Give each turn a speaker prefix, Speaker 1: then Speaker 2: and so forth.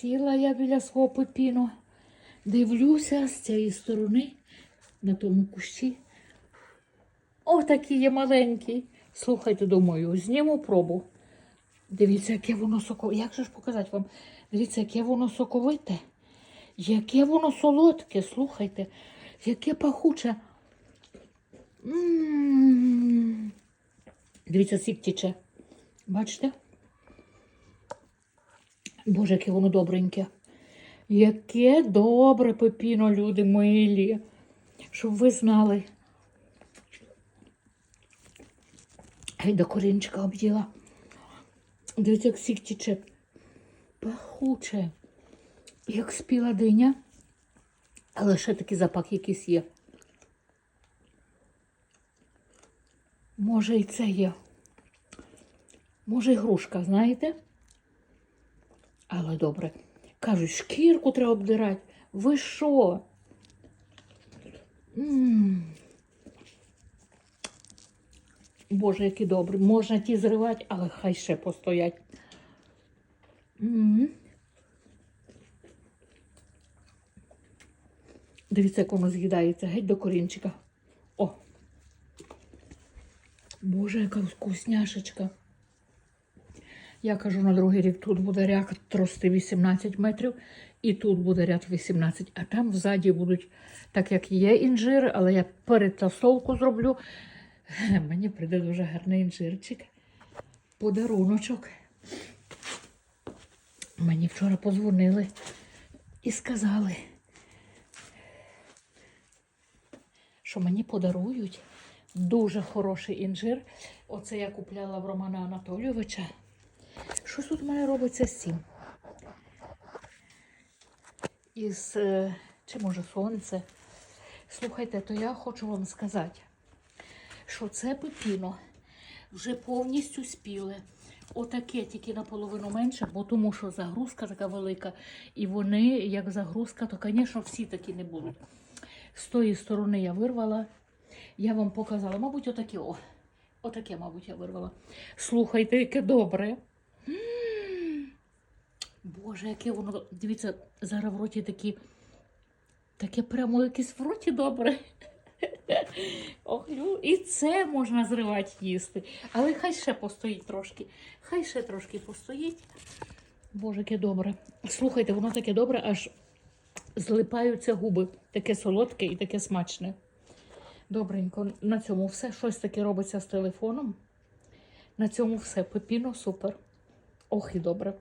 Speaker 1: Сіла я біля свого пепіно, дивлюся з цієї сторони на тому кущі. О, такий є маленький. Слухайте, думаю, зніму пробу. Дивіться, яке воно соковите. Як же ж показати вам? Дивіться, яке воно соковите, яке воно солодке, слухайте, яке пахуче. М. Дивіться, сік тече. Бачите? Боже, яке воно добреньке. Яке добре пепіно, люди милі. Щоб ви знали. Гей, до корінчика об'їла. Дивіться, як сік тече. Пахуче. Як спіла диня. Але ще такий запах якийсь є. Може і це є. Може і грушка, знаєте? Але добре. Кажуть, шкірку треба обдирати. Ви що? Боже, які добрі. Можна ті зривати, але хай ще постоять. Дивіться, як воно з'їдається, геть до корінчика. О! Боже, яка вкусняшечка. Я кажу, на другий рік тут буде ряд рости 18 метрів, і тут буде ряд 18, а там взаді будуть, так як є інжири, але я перетасовку зроблю. Мені прийде дуже гарний інжирчик. Подаруночок. Мені вчора позвонили і сказали, що мені подарують дуже хороший інжир. Оце я купляла в Романа Анатолійовича. Щось тут у мене робиться цим? Із, е, чи може сонце. Слухайте, то я хочу вам сказати, що це пепіно вже повністю спіле. Отаке тільки наполовину менше, бо тому що загрузка така велика. І вони, як загрузка, то, звісно, всі такі не будуть. З тої сторони я вирвала. Я вам показала, мабуть, отаке, о. Отаке, мабуть, я вирвала. Слухайте, яке добре. Боже, яке воно. Дивіться, зараз в роті такі. Таке прямо якесь в роті добре. Ох, лю- і це можна зривати їсти. Але хай ще постоїть трошки. Хай ще трошки постоїть. Боже, яке добре. Слухайте, воно таке добре, аж злипаються губи. Таке солодке і таке смачне. Добренько, на цьому все. Щось таке робиться з телефоном. На цьому все. Пепіно супер. Ох і добре.